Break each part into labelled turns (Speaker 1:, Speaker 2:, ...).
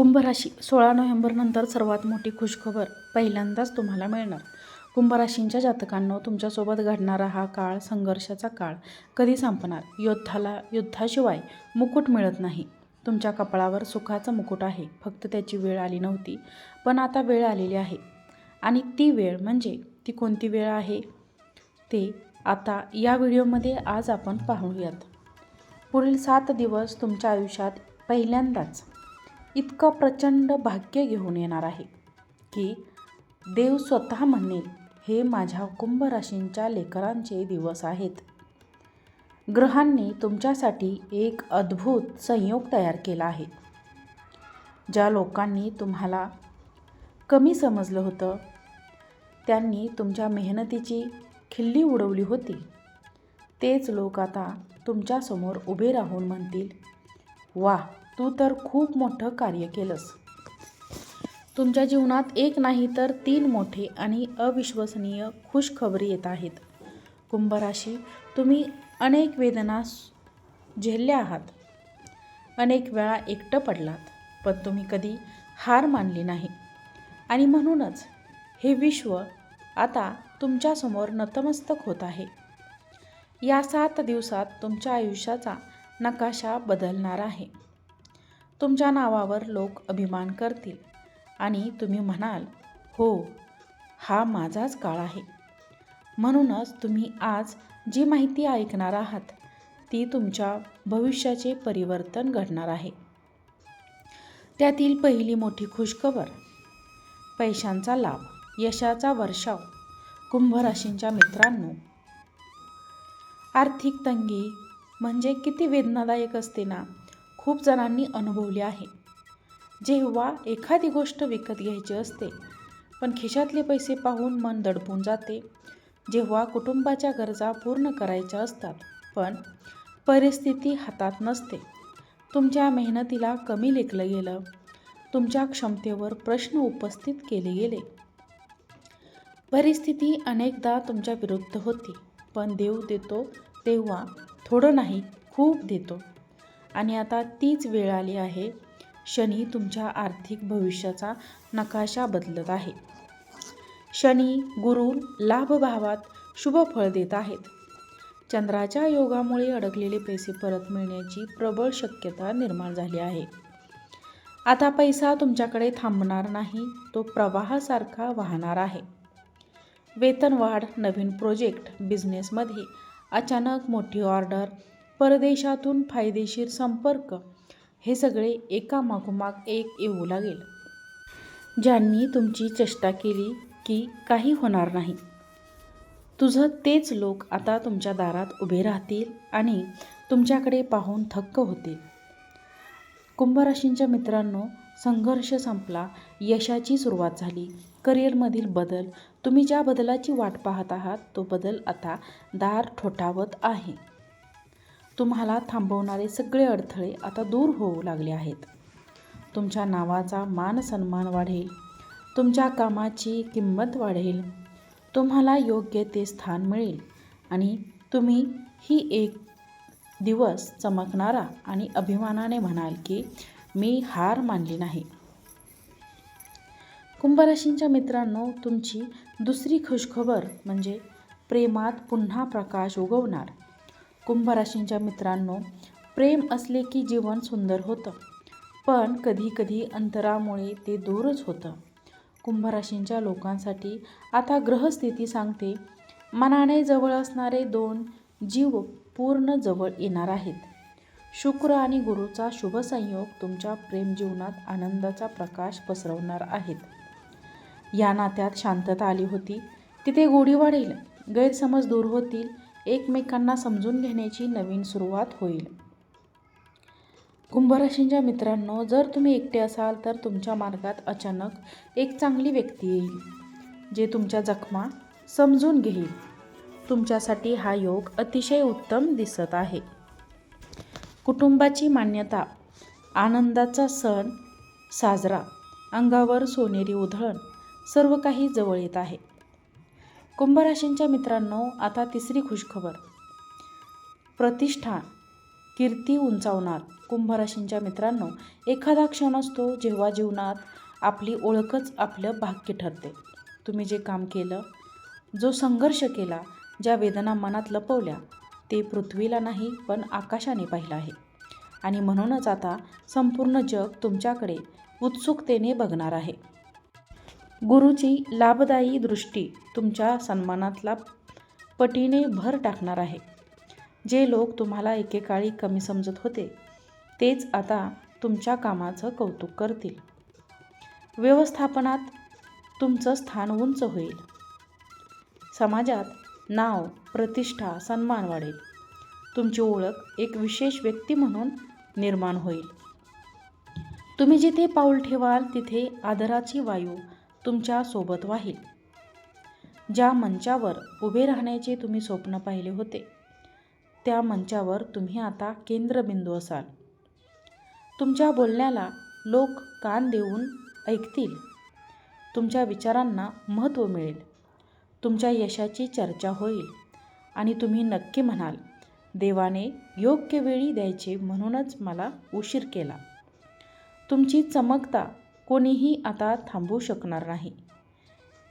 Speaker 1: कुंभराशी सोळा नोव्हेंबरनंतर सर्वात मोठी खुशखबर पहिल्यांदाच तुम्हाला मिळणार. कुंभराशींच्या जातकांनो तुमच्यासोबत घडणारा हा काळ संघर्षाचा काळ. कधी संपणार? योद्धाला युद्धाशिवाय मुकुट मिळत नाही. तुमच्या कपाळावर सुखाचं मुकुट आहे. फक्त त्याची वेळ आली नव्हती. पण आता वेळ आलेली आहे. आणि ती वेळ म्हणजे ती कोणती वेळ आहे? ते आता या व्हिडिओमध्ये आज आपण पाहूयात. पुढील सात दिवस तुमच्या आयुष्यात पहिल्यांदाच इतकं प्रचंड भाग्य घेऊन येणार आहे की देव स्वतः म्हणेल हे माझ्या कुंभराशींच्या लेकरांचे दिवस आहेत. ग्रहांनी तुमच्यासाठी एक अद्भुत संयोग तयार केला आहे. ज्या लोकांनी तुम्हाला कमी समजलं होतं त्यांनी तुमच्या मेहनतीची खिल्ली उडवली होती. तेच लोक आता तुमच्यासमोर उभे राहून म्हणतील वा तू तर खूप मोठं कार्य केलंस. तुमच्या जीवनात एक नाही तर तीन मोठे आणि अविश्वसनीय खुशखबरी येत आहेत. कुंभराशी तुम्ही अनेक वेदना झेलल्या आहात. अनेक वेळा एकटं पडलात पण तुम्ही कधी हार मानली नाही. आणि म्हणूनच हे विश्व आता तुमच्यासमोर नतमस्तक होत आहे. या सात दिवसात तुमच्या आयुष्याचा नकाशा बदलणार आहे. तुमच्या नावावर लोक अभिमान करतील. आणि तुम्ही म्हणाल हो हा माझाच काळ आहे. म्हणूनच तुम्ही आज जी माहिती ऐकणार आहात ती तुमच्या भविष्याचे परिवर्तन घडणार आहे. त्यातील पहिली मोठी खुशखबर पैशांचा लाभ यशाचा वर्षाव कुंभ राशींच्या मित्रांनो. आर्थिक तंगी म्हणजे किती वेदनादायक असते ना? खूप जणांनी अनुभवली आहे. जेव्हा एखादी गोष्ट विकत घ्यायची असते पण खिशातले पैसे पाहून मन दडपून जाते. जेव्हा कुटुंबाच्या गरजा पूर्ण करायच्या असतात पण परिस्थिती हातात नसते. तुमच्या मेहनतीला कमी लेखलं गेलं. तुमच्या क्षमतेवर प्रश्न उपस्थित केले गेले. परिस्थिती अनेकदा तुमच्या विरुद्ध होती पण देव देतो तेव्हा. थोडं नाही खूप देतो. आणि आता तीच वेळ आली आहे. शनी तुमच्या आर्थिक भविष्याचा नकाशा बदलत आहे. शनी गुरु लाभभावात शुभ फळ देत आहेत. चंद्राच्या योगामुळे अडकलेले पैसे परत मिळण्याची प्रबळ शक्यता निर्माण झाली आहे. आता पैसा तुमच्याकडे थांबणार नाही तो प्रवाहासारखा वाहणार आहे. वेतनवाढ नवीन प्रोजेक्ट बिझनेसमध्ये अचानक मोठी ऑर्डर परदेशातून फायदेशीर संपर्क हे सगळे एकामागोमाग एक येऊ लागेल. ज्यांनी तुमची चेष्टा केली की काही होणार नाही. तुझं तेच लोक आता तुमच्या दारात उभे राहतील आणि तुमच्याकडे पाहून थक्क होतील. कुंभराशींच्या मित्रांनो संघर्ष संपला यशाची सुरुवात झाली. करिअरमधील बदल तुम्ही ज्या बदलाची वाट पाहत आहात तो बदल आता दार ठोठावत आहे. तुम्हाला थांबवणारे सगळे अडथळे आता दूर होऊ लागले आहेत. तुमच्या नावाचा मान सन्मान वाढेल. तुमच्या कामाची किंमत वाढेल. तुम्हाला योग्य ते स्थान मिळेल. आणि तुम्ही ही एक दिवस चमकणारा आणि अभिमानाने म्हणाल की मी हार मानली नाही. कुंभराशींच्या मित्रांनो तुमची दुसरी खुशखबर म्हणजे प्रेमात पुन्हा प्रकाश उगवणार. कुंभराशींच्या मित्रांनो प्रेम असले की जीवन सुंदर होतं. पण कधीकधी अंतरामुळे ते दूरच होतं. कुंभराशींच्या लोकांसाठी आता ग्रहस्थिती सांगते मनाने जवळ असणारे दोन जीव पूर्ण जवळ येणार आहेत. शुक्र आणि गुरुचा शुभ संयोग तुमच्या प्रेमजीवनात आनंदाचा प्रकाश पसरवणार आहेत. या नात्यात शांतता आली होती. तिथे गोडी वाढेल गैरसमज दूर होतील एकमेकांना समजून घेण्याची नवीन सुरुवात होईल. कुंभराशींच्या मित्रांनो जर तुम्ही एकटे असाल तर तुमच्या मार्गात अचानक एक चांगली व्यक्ती येईल जे तुमच्या जखमा समजून घेईल. तुमच्यासाठी हा योग अतिशय उत्तम दिसत आहे. कुटुंबाची मान्यता आनंदाचा सण साजरा अंगावर सोनेरी उधळण सर्व काही जवळ येत आहे. कुंभराशींच्या मित्रांनो आता तिसरी खुशखबर. प्रतिष्ठा कीर्ती उंचावणार. कुंभराशींच्या मित्रांनो एखादा क्षण असतो जेव्हा जीवनात आपली ओळखच आपलं भाग्य ठरते. तुम्ही जे काम केलं जो संघर्ष केला ज्या वेदना मनात लपवल्या ते पृथ्वीला नाही पण आकाशाने पाहिलं आहे. आणि म्हणूनच आता संपूर्ण जग तुमच्याकडे उत्सुकतेने बघणार आहे. गुरुची लाभदायी दृष्टी तुमच्या सन्मानातला पटीने भर टाकणार आहे. जे लोक तुम्हाला एकेकाळी कमी समजत होते तेच आता तुमच्या कामाचं कौतुक करतील. व्यवस्थापनात तुमचं स्थान उंच होईल. समाजात नाव प्रतिष्ठा सन्मान वाढेल. तुमची ओळख एक विशेष व्यक्ती म्हणून निर्माण होईल. तुम्ही जिथे पाऊल ठेवाल तिथे आदराची वायू तुमच्यासोबत वाहील. ज्या मंचावर उभे राहण्याचे तुम्ही स्वप्न पाहिले होते त्या मंचावर तुम्ही आता केंद्रबिंदू असाल. तुमच्या बोलण्याला लोक कान देऊन ऐकतील. तुमच्या विचारांना महत्त्व मिळेल. तुमच्या यशाची चर्चा होईल. आणि तुम्ही नक्की म्हणाल देवाने योग्य वेळी द्यायचे म्हणूनच मला उशीर केला. तुमची चमकता कोणीही आता थांबवू शकणार नाही.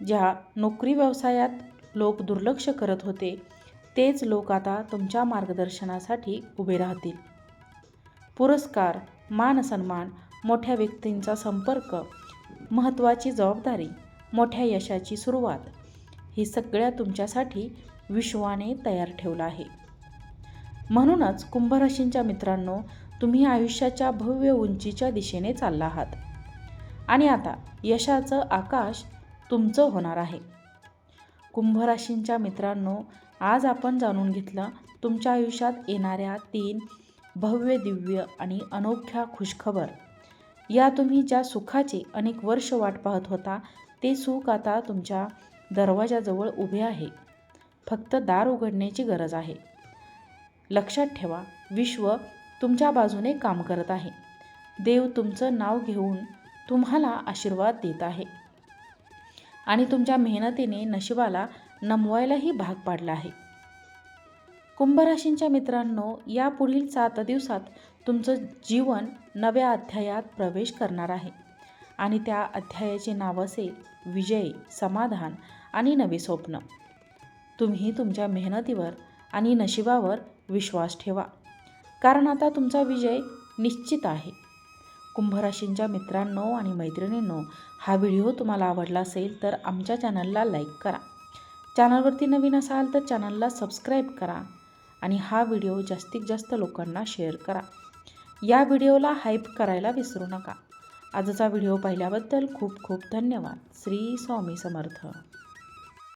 Speaker 1: ज्या नोकरी व्यवसायात लोक दुर्लक्ष करत होते तेच लोक आता तुमच्या मार्गदर्शनासाठी उभे राहतील. पुरस्कार मानसन्मान मोठ्या व्यक्तींचा संपर्क महत्त्वाची जबाबदारी मोठ्या यशाची सुरुवात हे सगळ्या तुमच्यासाठी विश्वाने तयार ठेवलं आहे. म्हणूनच कुंभराशींच्या मित्रांनो तुम्ही आयुष्याच्या भव्य उंचीच्या दिशेने चालला आहात. आणि आता यशाचं आकाश तुमचं होणार आहे. कुंभराशींच्या मित्रांनो आज आपण जाणून घेतलं तुमच्या आयुष्यात येणाऱ्या तीन भव्य दिव्य आणि अनोख्या खुशखबर. या तुम्ही ज्या सुखाची अनेक वर्ष वाट पाहत होता ते सुख आता तुमच्या दरवाजाजवळ उभे आहे. फक्त दार उघडण्याची गरज आहे. लक्षात ठेवा विश्व तुमच्या बाजूने काम करत आहे. देव तुमचं नाव घेऊन तुम्हाला आशीर्वाद देत आहे. आणि तुमच्या मेहनतीने नशिबाला नमवायलाही भाग पाडला आहे. कुंभराशींच्या मित्रांनो या पुढील सात दिवसात तुमचं जीवन नव्या अध्यायात प्रवेश करणार आहे. आणि त्या अध्यायाचे नाव असेल विजय समाधान आणि नवे स्वप्न. तुम्ही तुमच्या मेहनतीवर आणि नशिबावर विश्वास ठेवा. कारण आता तुमचा विजय निश्चित आहे. कुंभराशींच्या मित्रांनो आणि मैत्रिणींनो हा व्हिडिओ तुम्हाला आवडला असेल तर आमच्या चॅनलला लाईक करा. चॅनलवरती नवीन असाल तर चॅनलला सबस्क्राईब करा आणि हा व्हिडिओ जास्तीत जास्त लोकांना शेअर करा. या व्हिडिओला हाईप करायला विसरू नका. आजचा व्हिडिओ पाहिल्याबद्दल खूप खूप धन्यवाद. श्री स्वामी समर्थ.